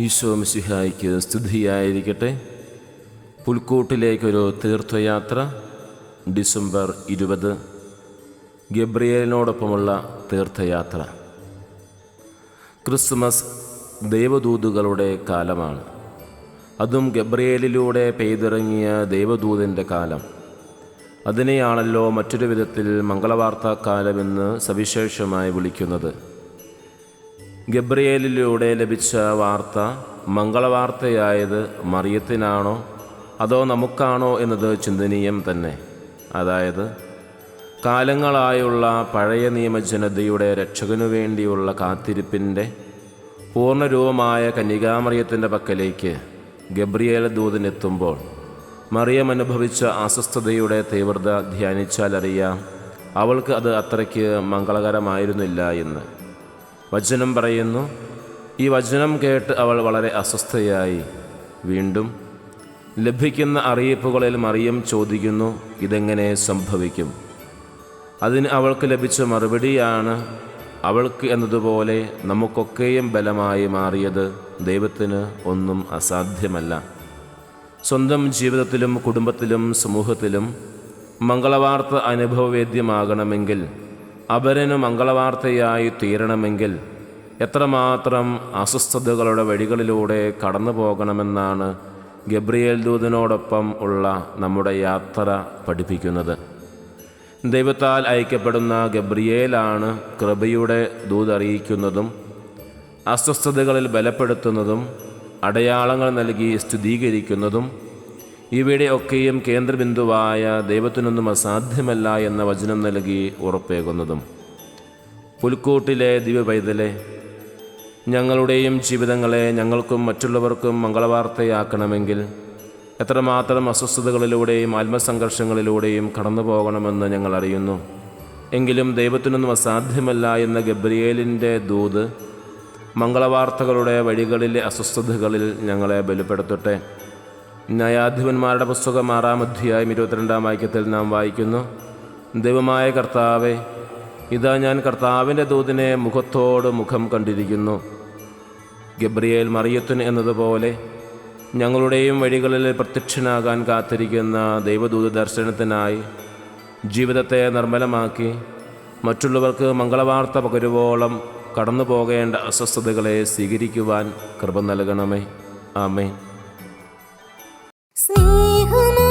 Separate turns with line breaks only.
ഈശോ മിശിഹായിക്ക് സ്തുതിയായിരിക്കട്ടെ. പുൽക്കൂട്ടിലേക്കൊരു തീർത്ഥയാത്ര ഡിസംബർ ഇരുപത്. ഗബ്രിയേലിനോടൊപ്പമുള്ള തീർത്ഥയാത്ര. ക്രിസ്മസ് ദേവദൂതുകളുടെ കാലമാണ്. അതും ഗബ്രിയേലിലൂടെ പെയ്തിറങ്ങിയ ദൈവദൂതന്റെ കാലം. അതിനെയാണല്ലോ മറ്റൊരു വിധത്തിൽ മംഗളവാർത്താക്കാലമെന്ന് സവിശേഷമായി വിളിക്കുന്നത്. ഗബ്രിയേലിലൂടെ ലഭിച്ച വാർത്ത മംഗളവാർത്തയായത് മറിയത്തിനാണോ? അതോ നമുക്കാണോ എന്നത് ചിന്തനീയം തന്നെ. അതായത് കാലങ്ങളായുള്ള പഴയ നിയമജനതയുടെ രക്ഷകനു വേണ്ടിയുള്ള കാത്തിരിപ്പിന്റെ പൂർണരൂപമായ കന്യകാമറിയത്തിന്റെ പക്കലേക്ക് ഗബ്രിയേൽ ദൂതനെത്തുമ്പോൾ മറിയം അനുഭവിച്ച അസ്വസ്ഥതയുടെ തീവ്രത ധ്യാനിച്ചാലറിയാം അവൾക്ക് അത് അത്രയ്ക്ക് മംഗളകരമായിരുന്നില്ല എന്ന്. വചനം പറയുന്നു. ഈ വചനം കേട്ട് അവൾ വളരെ അസ്വസ്ഥയായി. വീണ്ടും ലഭിക്കുന്ന അറിയിപ്പുകളിൽ മറിയം ചോദിക്കുന്നു ഇതെങ്ങനെ സംഭവിക്കും? അതിന് അവൾക്ക് ലഭിച്ച മറുപടിയാണ് അവൾക്ക് എന്നതുപോലെ നമുക്കൊക്കെയും ബലമായി മാറിയത് ദൈവത്തിന് ഒന്നും അസാധ്യമല്ല. സ്വന്തം ജീവിതത്തിലും കുടുംബത്തിലും സമൂഹത്തിലും മംഗളവാർത്ത അനുഭവവേദ്യമാകണമെങ്കിൽ അപരന് മംഗളവാർത്തയായി തീരണമെങ്കിൽ എത്രമാത്രം അസ്വസ്ഥതകളുടെ വഴികളിലൂടെ കടന്നു പോകണമെന്നാണ് ഗബ്രിയേൽ ദൂതനോടൊപ്പം ഉള്ള നമ്മുടെ യാത്ര പഠിപ്പിക്കുന്നത്. ദൈവത്താൽ അയക്കപ്പെടുന്ന ഗബ്രിയേലാണ് കൃപയുടെ ദൂതറിയിക്കുന്നതും അസ്വസ്ഥതകളിൽ ബലപ്പെടുത്തുന്നതും അടയാളങ്ങൾ നൽകി സ്ഥിരീകരിക്കുന്നതും ഇവയുടെ ഒക്കെയും കേന്ദ്രബിന്ദുവായ ദൈവത്തിനൊന്നും അസാധ്യമല്ല എന്ന വചനം നൽകി ഉറപ്പേകുന്നതും. പുൽക്കൂട്ടിലെ ദിവ്യപൈതലെ ഞങ്ങളുടെയും ജീവിതങ്ങളെ ഞങ്ങൾക്കും മറ്റുള്ളവർക്കും മംഗളവാർത്തയാക്കണമെങ്കിൽ എത്രമാത്രം അസ്വസ്ഥതകളിലൂടെയും ആത്മസംഘർഷങ്ങളിലൂടെയും കടന്നു പോകണമെന്ന് ഞങ്ങൾ അറിയുന്നു. എങ്കിലും ദൈവത്തിനൊന്നും അസാധ്യമല്ല എന്ന ഗബ്രിയേലിന്റെ ദൂത് മംഗളവാർത്തകളുടെ വഴികളിലെ അസ്വസ്ഥതകളിൽ ഞങ്ങളെ ബലപ്പെടുത്തട്ടെ. ന്യായാധിപന്മാരുടെ പുസ്തകം ആറാം അധ്യായം ഇരുപത്തിരണ്ടാം വാക്യത്തിൽ നാം വായിക്കുന്നു. ദൈവമായ കർത്താവെ ഇതാ ഞാൻ കർത്താവിന്റെ ദൂതിനെ മുഖത്തോട് മുഖം കണ്ടിരിക്കുന്നു. ഗബ്രിയേൽ മറിയത്തുൻ എന്നതുപോലെ ഞങ്ങളുടെയും വഴികളിൽ പ്രത്യക്ഷനാകാൻ കാത്തിരിക്കുന്ന ദൈവദൂത ദർശനത്തിനായി ജീവിതത്തെ നിർമ്മലമാക്കി മറ്റുള്ളവർക്ക് മംഗളവാർത്ത പകരുവോളം കടന്നു പോകേണ്ട അസ്വസ്ഥതകളെ സ്വീകരിക്കുവാൻ കൃപ നൽകണമേ. 你
和梦